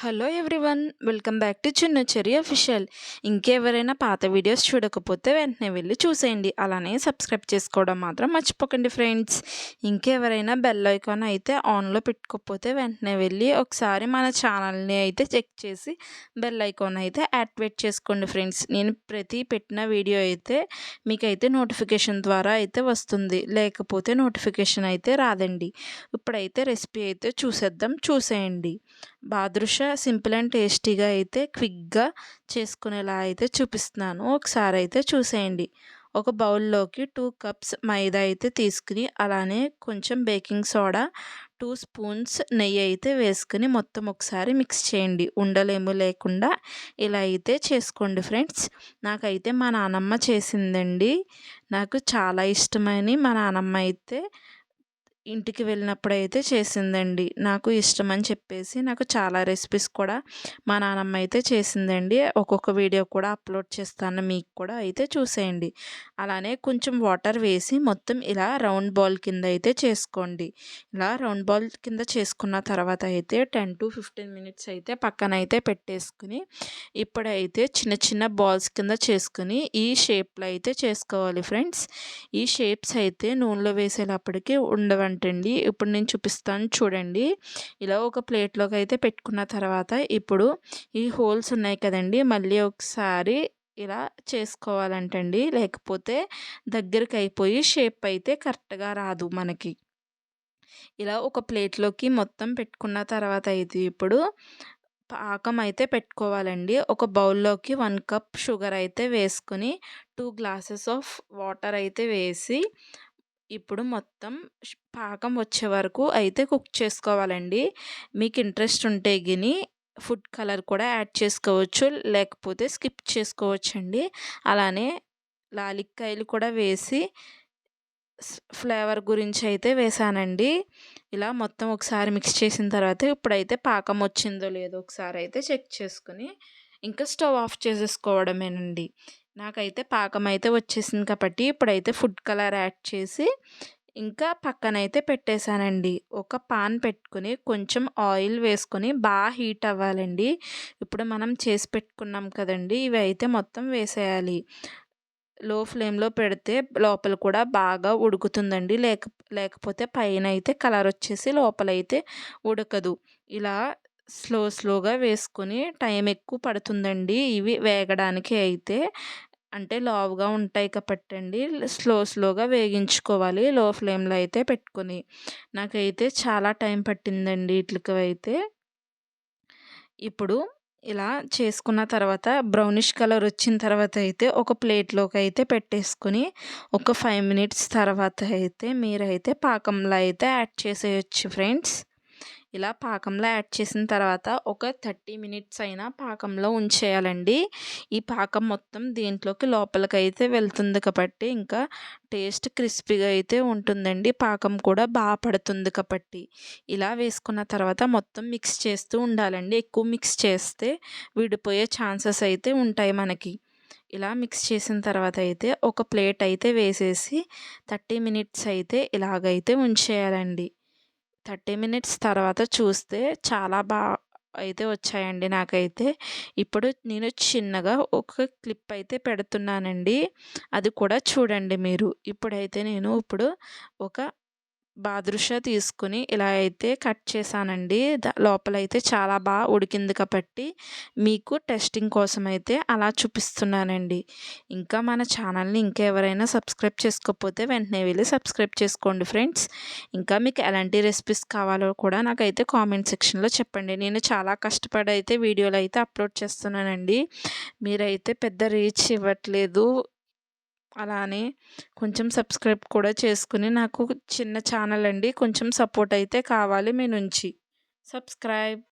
Hello everyone welcome back to Chinna Cheri official. ఇంకెవరైనా పాత videos చూడకపోతే వెంటనే వెళ్ళి చూసేయండి. అలానే సబ్స్క్రైబ్ చేసుకోవడం మాత్రం మర్చిపోకండి ఫ్రెండ్స్. ఇంకెవరైనా బెల్ ఐకాన్ అయితే ఆన్లో పెట్టుకోకపోతే వెంటనే వెళ్ళి ఒకసారి మన ఛానల్ని అయితే చెక్ చేసి బెల్ ఐకాన్ అయితే యాక్టివేట్ చేసుకోండి ఫ్రెండ్స్. నేను ప్రతి పెట్టిన వీడియో అయితే మీకైతే నోటిఫికేషన్ ద్వారా అయితే వస్తుంది. లేకపోతే నోటిఫికేషన్ అయితే రాదండి. ఇప్పుడైతే రెసిపీ అయితే చూసేద్దాం చూసేయండి. బాదుషా సింపుల్ అండ్ టేస్టీగా అయితే క్విక్గా చేసుకునేలా అయితే చూపిస్తున్నాను. ఒకసారి అయితే చూసేయండి. ఒక బౌల్లోకి టూ కప్స్ మైదా అయితే తీసుకుని అలానే కొంచెం బేకింగ్ సోడా టూ స్పూన్స్ నెయ్యి అయితే వేసుకుని మొత్తం ఒకసారి మిక్స్ చేయండి. ఉండలేము లేకుండా ఇలా అయితే చేసుకోండి ఫ్రెండ్స్. నాకైతే మా నానమ్మ చేసిందండి. నాకు చాలా ఇష్టమని మా నానమ్మ అయితే ఇంటికి వెళ్ళినప్పుడు అయితే చేసిందండి. నాకు ఇష్టం అని చెప్పేసి నాకు చాలా రెసిపీస్ కూడా మా నానమ్మ అయితే చేసిందండి. ఒక్కొక్క వీడియో కూడా అప్లోడ్ చేస్తాను మీకు కూడా అయితే చూసేయండి. అలానే కొంచెం వాటర్ వేసి మొత్తం ఇలా రౌండ్ బాల్ కింద అయితే చేసుకోండి. ఇలా రౌండ్ బాల్ కింద చేసుకున్న తర్వాత అయితే టెన్ టు ఫిఫ్టీన్ మినిట్స్ అయితే పక్కన అయితే పెట్టేసుకుని ఇప్పుడైతే చిన్న చిన్న బాల్స్ కింద చేసుకుని ఈ షేప్లో అయితే చేసుకోవాలి ఫ్రెండ్స్ ఈ షేప్స్ అయితే నూనెలో వేసేటప్పటికి ఉండవండి. అండి ఇప్పుడు నేను చూపిస్తాను చూడండి. ఇలా ఒక ప్లేట్లోకి అయితే పెట్టుకున్న తర్వాత ఇప్పుడు ఈ హోల్స్ ఉన్నాయి కదండి. మళ్ళీ ఒకసారి ఇలా చేసుకోవాలంటండి. లేకపోతే దగ్గరికి అయిపోయి షేప్ అయితే కరెక్ట్గా రాదు మనకి. ఇలా ఒక ప్లేట్లోకి మొత్తం పెట్టుకున్న తర్వాత అయితే ఇప్పుడు పాకం అయితే పెట్టుకోవాలండి. ఒక బౌల్లోకి వన్ కప్ షుగర్ అయితే వేసుకొని టూ గ్లాసెస్ ఆఫ్ వాటర్ అయితే వేసి ఇప్పుడు మొత్తం పాకం వచ్చే వరకు అయితే కుక్ చేసుకోవాలండి. మీకు ఇంట్రెస్ట్ ఉంటే గిని ఫుడ్ కలర్ కూడా యాడ్ చేసుకోవచ్చు లేకపోతే స్కిప్ చేసుకోవచ్చండి. అలానే లాలిక్కాయలు కూడా వేసి ఫ్లేవర్ గురించి అయితే వేసానండి. ఇలా మొత్తం ఒకసారి మిక్స్ చేసిన తర్వాత ఇప్పుడైతే పాకం వచ్చిందో లేదో ఒకసారి అయితే చెక్ చేసుకుని ఇంకా స్టవ్ ఆఫ్ చేసేసుకోవడమేనండి. నాకైతే పాకం అయితే వచ్చేసింది కాబట్టి ఇప్పుడైతే ఫుడ్ కలర్ యాడ్ చేసి ఇంకా పక్కనైతే పెట్టేశానండి. ఒక పాన్ పెట్టుకుని కొంచెం ఆయిల్ వేసుకొని బాగా హీట్ అవ్వాలండి. ఇప్పుడు మనం చేసి పెట్టుకున్నాం కదండి ఇవి అయితే మొత్తం వేసేయాలి. లో ఫ్లేమ్లో పెడితే లోపల కూడా బాగా ఉడుకుతుందండి. లేక లేకపోతే పైన అయితే కలర్ వచ్చేసి లోపలైతే ఉడకదు. ఇలా స్లో స్లోగా వేసుకొని టైం ఎక్కువ పడుతుందండి ఇవి వేగడానికి అయితే. అంటే లావుగా ఉంటాయి కాబట్టి అండి స్లో స్లోగా వేగించుకోవాలి. లో ఫ్లేమ్లో అయితే పెట్టుకొని. నాకైతే చాలా టైం పట్టిందండి వీటికి అయితే. ఇప్పుడు ఇలా చేసుకున్న తర్వాత బ్రౌనిష్ కలర్ వచ్చిన తర్వాత అయితే ఒక ప్లేట్లోకి అయితే పెట్టేసుకొని ఒక ఫైవ్ మినిట్స్ తర్వాత అయితే మీరైతే పాకంలో అయితే యాడ్ చేసేయచ్చు ఫ్రెండ్స్. ఇలా పాకంలో యాడ్ చేసిన తర్వాత ఒక థర్టీ మినిట్స్ అయినా పాకంలో ఉంచేయాలండి. ఈ పాకం మొత్తం దీంట్లోకి లోపలికి అయితే వెళ్తుంది కాబట్టి ఇంకా టేస్ట్ క్రిస్పీగా అయితే ఉంటుందండి. పాకం కూడా బాగా పడుతుంది కాబట్టి. ఇలా వేసుకున్న తర్వాత మొత్తం మిక్స్ చేస్తూ ఉండాలండి. ఎక్కువ మిక్స్ చేస్తే విడిపోయే ఛాన్సెస్ అయితే ఉంటాయి మనకి. ఇలా మిక్స్ చేసిన తర్వాత అయితే ఒక ప్లేట్ అయితే వేసేసి థర్టీ మినిట్స్ అయితే ఇలాగైతే ఉంచేయాలండి. థర్టీ మినిట్స్ తర్వాత చూస్తే చాలా బాగా అయితే వచ్చాయండి నాకైతే. ఇప్పుడు నేను చిన్నగా ఒక క్లిప్ అయితే పెడుతున్నానండి. అది కూడా చూడండి మీరు. ఇప్పుడైతే నేను ఇప్పుడు ఒక బాదుషా తీసుకుని ఇలా అయితే కట్ చేశానండి. లోపలైతే చాలా బాగా ఉడికింది కాబట్టి మీకు టెస్టింగ్ కోసం అయితే అలా చూపిస్తున్నానండి. ఇంకా మన ఛానల్ని ఇంకా ఎవరైనా సబ్స్క్రైబ్ చేసుకోకపోతే వెంటనే వెళ్ళి సబ్స్క్రైబ్ చేసుకోండి ఫ్రెండ్స్. ఇంకా మీకు ఎలాంటి రెసిపీస్ కావాలో కూడా నాకైతే కామెంట్ సెక్షన్లో చెప్పండి. నేను చాలా కష్టపడి అయితే వీడియోలు అయితే అప్లోడ్ చేస్తున్నానండి. మీరైతే పెద్ద రీచ్ ఇవ్వట్లేదు. అలానే కొంచెం సబ్స్క్రైబ్ కూడా చేసుకుని నాకు చిన్న ఛానల్ అండి. కొంచెం సపోర్ట్ అయితే కావాలి మీ నుంచి. సబ్స్క్రైబ్.